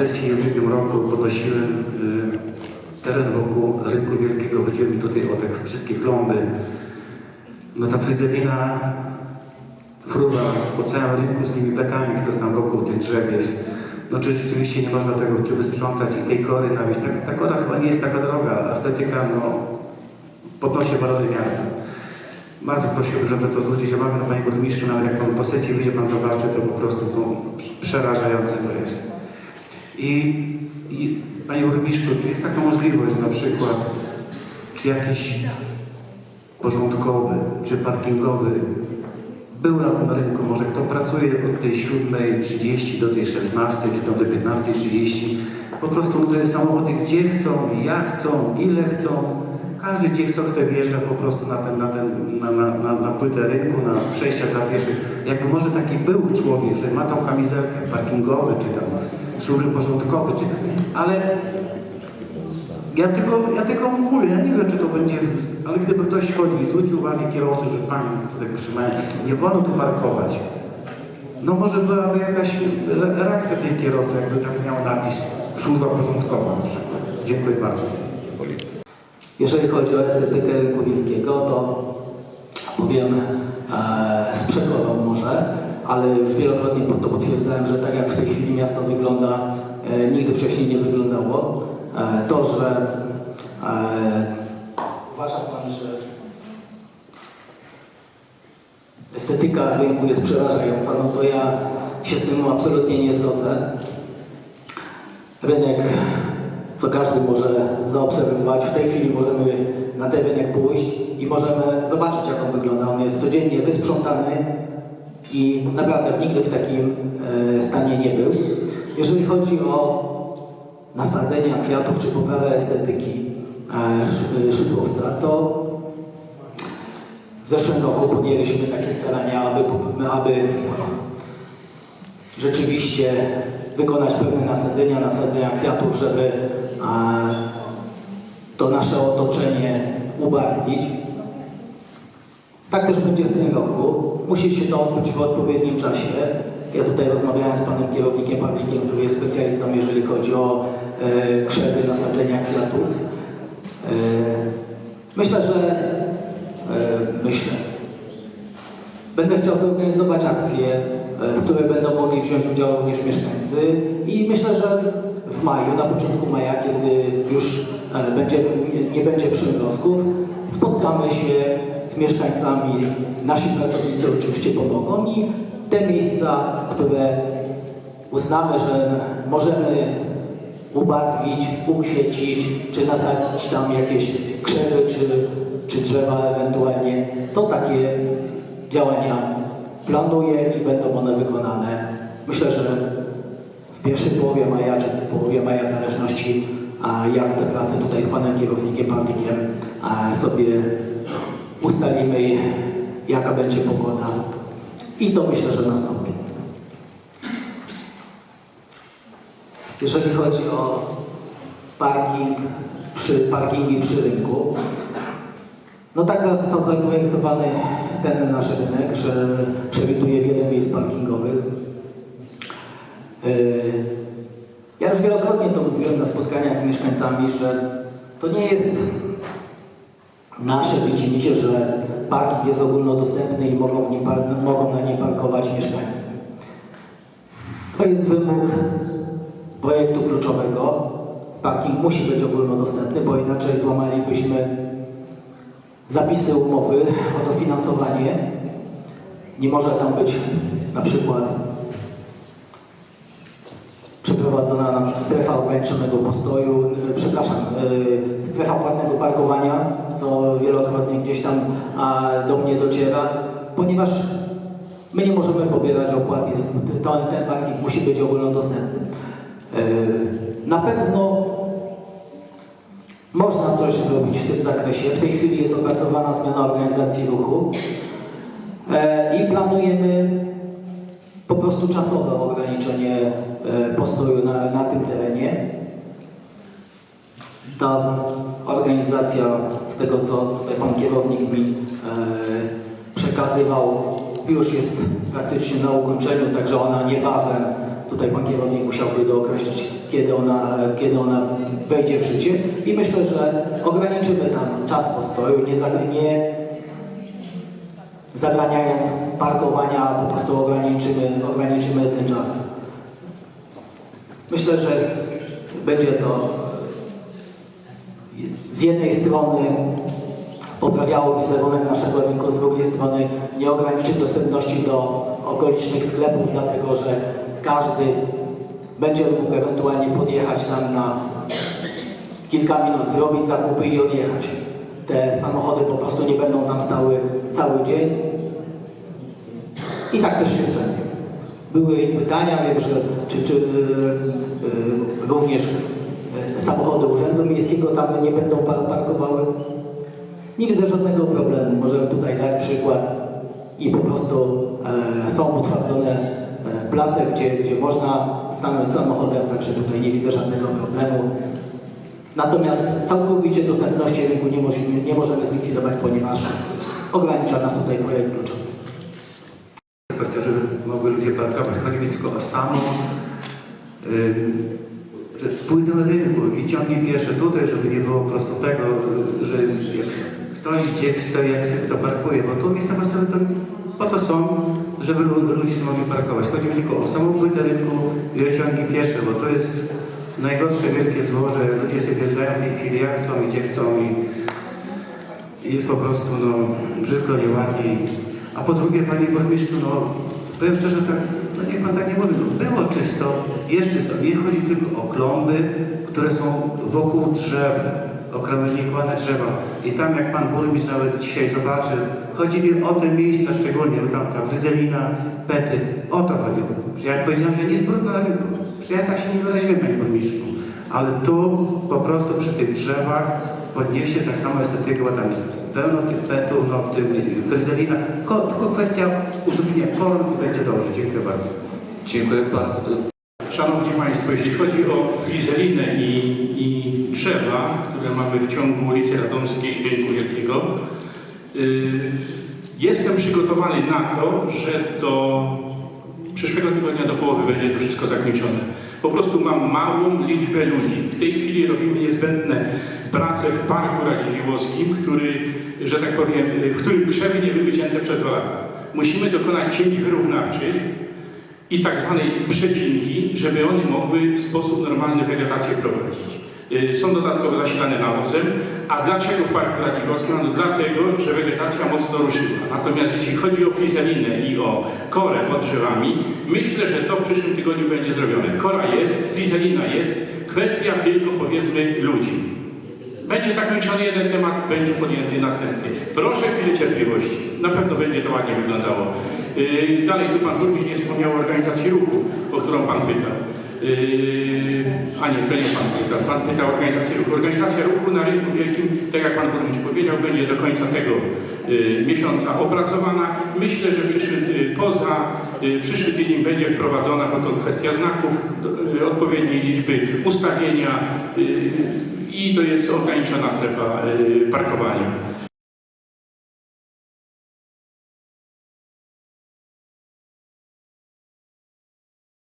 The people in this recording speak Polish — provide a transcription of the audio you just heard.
sesji w ubiegłym roku podnosiłem y, teren wokół Rynku Wielkiego. Chodziło mi tutaj o te wszystkie klomby. No ta fryzewina fruwa po całym rynku z tymi betami, które tam wokół tych drzew jest. No czy rzeczywiście nie można tego czy wysprzątać i tej kory nawieść. Tak, ta kora chyba nie jest taka droga. Estetyka no, podnosi walory miasta. Bardzo prosiłbym, żeby to zwrócić uwagę na Panie Burmistrzu, nawet jak Pan po sesji wyjdzie, Pan zobaczy, to po prostu to przerażające to jest. I, I Panie Burmistrzu, czy jest taka możliwość na przykład, czy jakiś porządkowy, czy parkingowy był na tym rynku, może kto pracuje od tej 7.30 do tej 16 czy do tej 15.30, po prostu te samochody gdzie chcą, jak chcą, ile chcą, każdy gdzie chce, kto wjeżdża po prostu na, ten, na, ten, na, na, na, na płytę rynku, na przejścia dla pieszych. Jakby może taki był człowiek, że ma tą kamizelkę parkingowy, czy tam służby porządkowy, czy, ale ja tylko, ja tylko mówię, ja nie wiem, czy to będzie, ale gdyby ktoś chodził i zwrócił uwagę kierowcy, że pani tutaj przyjmają, nie wolno tu parkować. No może byłaby jakaś re- reakcja tej kierowcy, jakby tak miał napis służba porządkowa na przykład. Dziękuję bardzo. Jeżeli chodzi o estetykę rynku wielkiego, to powiem e, z przekoną może, ale już wielokrotnie to potwierdzałem, że tak jak w tej chwili miasto wygląda, e, nigdy wcześniej nie wyglądało. E, to, że e, uważa Pan, że estetyka rynku jest przerażająca, no to ja się z tym absolutnie nie zgodzę. Rynek, co każdy może zaobserwować, w tej chwili możemy na ten rynek pójść i możemy zobaczyć, jak on wygląda. On jest codziennie wysprzątany i naprawdę nigdy w takim e, stanie nie był. Jeżeli chodzi o nasadzenia kwiatów czy poprawę estetyki e, szy- szydłowca, to w zeszłym roku podjęliśmy takie starania, aby, aby rzeczywiście wykonać pewne nasadzenia, nasadzenia kwiatów, żeby a, to nasze otoczenie ubarwić. Tak też będzie w tym roku. Musi się to odbyć w odpowiednim czasie. Ja tutaj rozmawiałem z panem kierownikiem Pawlikiem, który jest specjalistą, jeżeli chodzi o e, krzewy, nasadzenia kwiatów. E, myślę, że e, myślę, Będę chciał zorganizować akcję, e, w której będą mogli wziąć udział również mieszkańcy i myślę, że w maju, na początku maja, kiedy już e, będzie, nie, będzie przymrozków, spotkamy się mieszkańcami, nasi pracownicy oczywiście pomogą i te miejsca, które uznamy, że możemy ubarwić, ukwiecić, czy nasadzić tam jakieś krzewy, czy, czy drzewa ewentualnie, to takie działania planuję i będą one wykonane. Myślę, że w pierwszej połowie maja, czy w połowie maja, w zależności jak te prace tutaj z panem kierownikiem Pawlikiem sobie ustalimy, jaka będzie pogoda. I to myślę, że nastąpi. Jeżeli chodzi o parking, przy, parkingi przy rynku, no tak został zaprojektowany ten nasz rynek, że przewiduje wiele miejsc parkingowych. Yy, Ja już wielokrotnie to mówiłem na spotkaniach z mieszkańcami, że to nie jest nasze widzimisię, że parking jest ogólnodostępny i mogą, nim, mogą na nim parkować mieszkańcy. To jest wymóg projektu kluczowego. Parking musi być ogólnodostępny, bo inaczej złamalibyśmy zapisy umowy o dofinansowanie. Nie może tam być na przykład przeprowadzona na przykład strefa ograniczonego postoju, przepraszam, e, strefa płatnego parkowania, co wielokrotnie gdzieś tam a, do mnie dociera, ponieważ my nie możemy pobierać opłat, jest, ten, ten parking musi być ogólnodostępny. E, Na pewno można coś zrobić w tym zakresie. W tej chwili jest opracowana zmiana organizacji ruchu e, i planujemy po prostu czasowe ograniczenie e, postoju na, na tym terenie. Ta organizacja, z tego co tutaj pan kierownik mi e, przekazywał, już jest praktycznie na ukończeniu, także ona niebawem, tutaj pan kierownik musiałby dookreślić kiedy ona, kiedy ona wejdzie w życie i myślę, że ograniczymy tam czas postoju, nie, nie zabraniając parkowania, po prostu ograniczymy, ograniczymy ten czas. Myślę, że będzie to z jednej strony poprawiało wizerunek naszego rynku, z drugiej strony nie ograniczy dostępności do okolicznych sklepów, dlatego że każdy będzie mógł ewentualnie podjechać nam na kilka minut, zrobić zakupy i odjechać. Te samochody po prostu nie będą tam stały cały dzień. I tak też się stanie. Były pytania, wiem, że czy, czy y, y, również samochody Urzędu Miejskiego tam nie będą par- parkowały. Nie widzę żadnego problemu. Możemy tutaj dać przykład i po prostu e, są utwardzone e, place, gdzie, gdzie można stanąć samochodem, także tutaj nie widzę żadnego problemu. Natomiast całkowicie dostępności rynku nie możemy, nie możemy zlikwidować, ponieważ ogranicza nas tutaj projekt kluczowy. kwestia, żeby mogły ludzie parkować. Chodzi mi tylko o że pójdę rynku i ciągnie pieszy tutaj, żeby nie było po prostu tego, że jak ktoś gdzie chce, jak chce, kto parkuje, bo tu miejsca właściwie to po to są, żeby lu- ludzie sobie mogli parkować. Chodzi mi tylko o samą pójdę rynku i o ciągi piesze, bo to jest najgorsze wielkie zło, że ludzie sobie wjeżdżają w tej chwili jak chcą i gdzie chcą i jest po prostu no, brzydko, nieładnie. A po drugie, panie burmistrzu, no powiem szczerze, tak, no niech pan tak nie mówi, no, było czysto, jest czysto. Nie chodzi tylko o klomby, które są wokół drzew, okrawężnikowane drzewa. I tam jak pan burmistrz nawet dzisiaj zobaczy, chodzi mi o te miejsca szczególnie, tam ta wyzelina, pety, o to chodzi. Ja powiedziałem, że nie jest brudno. Przecież ja tak się nie wyraziłem, panie burmistrzu. Ale tu po prostu przy tych drzewach podniesie tak samo estetykę, bo tam jest pełno tych petów, no tym wyzelina. Ko, tylko kwestia uzupełnienia koron i będzie dobrze. Dziękuję bardzo. Dziękuję bardzo. Szanowni Państwo, jeśli chodzi o frizelinę i, i drzewa, które mamy w ciągu ulicy Radomskiej i Rynku Wielkiego, y, jestem przygotowany na to, że do przyszłego tygodnia do połowy będzie to wszystko zakończone. Po prostu mam małą liczbę ludzi. W tej chwili robimy niezbędne prace w Parku Radziwiłłowskim, który, że tak powiem, w którym krzewy nie były cięte przez dwa lata. Musimy dokonać cięć wyrównawczych, i tak zwanej przecinki, żeby one mogły w sposób normalny wegetację prowadzić. Y, Są dodatkowo zasilane nawozem, a dlaczego w Parku Radziwowskim? No dlatego, że wegetacja mocno ruszyła. Natomiast jeśli chodzi o frizelinę i o korę pod drzewami, myślę, że to w przyszłym tygodniu będzie zrobione. Kora jest, frizelina jest, kwestia tylko powiedzmy ludzi. Będzie zakończony jeden temat, będzie podjęty następny. Proszę chwilę cierpliwości. Na pewno będzie to ładnie wyglądało. Yy, dalej tu Pan Burmistrz nie wspomniał o organizacji ruchu, o którą Pan pytał. Yy, a nie, to nie Pan pytał. Pan pytał o organizację ruchu. Organizacja ruchu na rynku wielkim, tak jak Pan Burmistrz powiedział, będzie do końca tego yy, miesiąca opracowana. Myślę, że przyszły, yy, poza yy, przyszły tydzień będzie wprowadzona, bo to kwestia znaków, yy, odpowiedniej liczby, ustawienia, yy, i to jest ograniczona strefa y, parkowania.